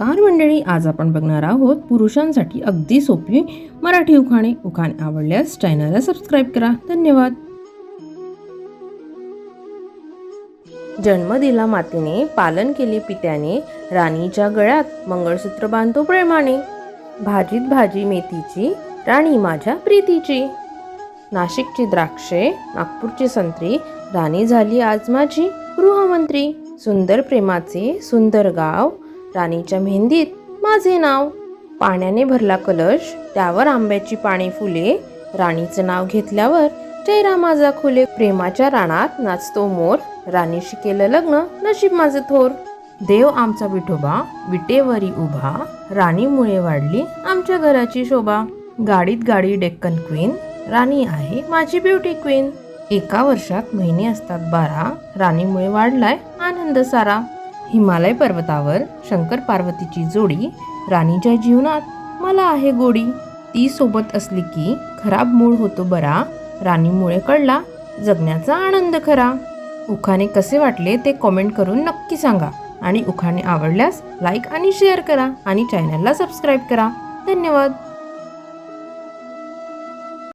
नमस्कार मंडळी आज आपण बघणार आहोत पुरुषांसाठी अगदी सोपी मराठी उखाणे. उखाणे आवडल्यास चॅनलला सबस्क्राईब करा. धन्यवाद. जन्म दिला मातेने पालन केले पित्याने राणीच्या गळ्यात मंगळसूत्र बांधतो प्रेमाने. भाजीत भाजी मेथीची राणी माझ्या प्रीतीची. नाशिकची द्राक्षे नागपूरची संत्री राणी झाली आज माझी गृहमंत्री. सुंदर प्रेमाचे सुंदर गाव राणीच्या मेहंदीत माझे नाव. पाण्याने भरला कलश त्यावर आंब्याची पाणी फुले. राणीचं नाव घेतल्यावर चेहरा माझा खुले. प्रेमाच्या रानात नाचतो मोर. राणीशी केलं लग्न नशीब माझं थोर. देव आमचा विठोबा विटेवरी उभा. राणीमुळे वाढली आमच्या घराची शोभा. गाडीत गाडी डेक्कन क्वीन. राणी आहे माझी ब्युटी क्वीन. एका वर्षात महिने असतात बारा. राणीमुळे वाढलाय आनंद सारा. हिमालय पर्वतावर शंकर पार्वतीची जोडी राणीच्या जीवनात मला आहे गोडी ती सोबत असली की खराब मूड होतो बरा राणीमुळे कळला जगण्याचा आनंद खरा. उखाणे कसे वाटले ते कॉमेंट करून नक्की सांगा आणि उखाणे आवडल्यास लाईक आणि शेअर करा आणि चॅनलला सबस्क्राईब करा. धन्यवाद.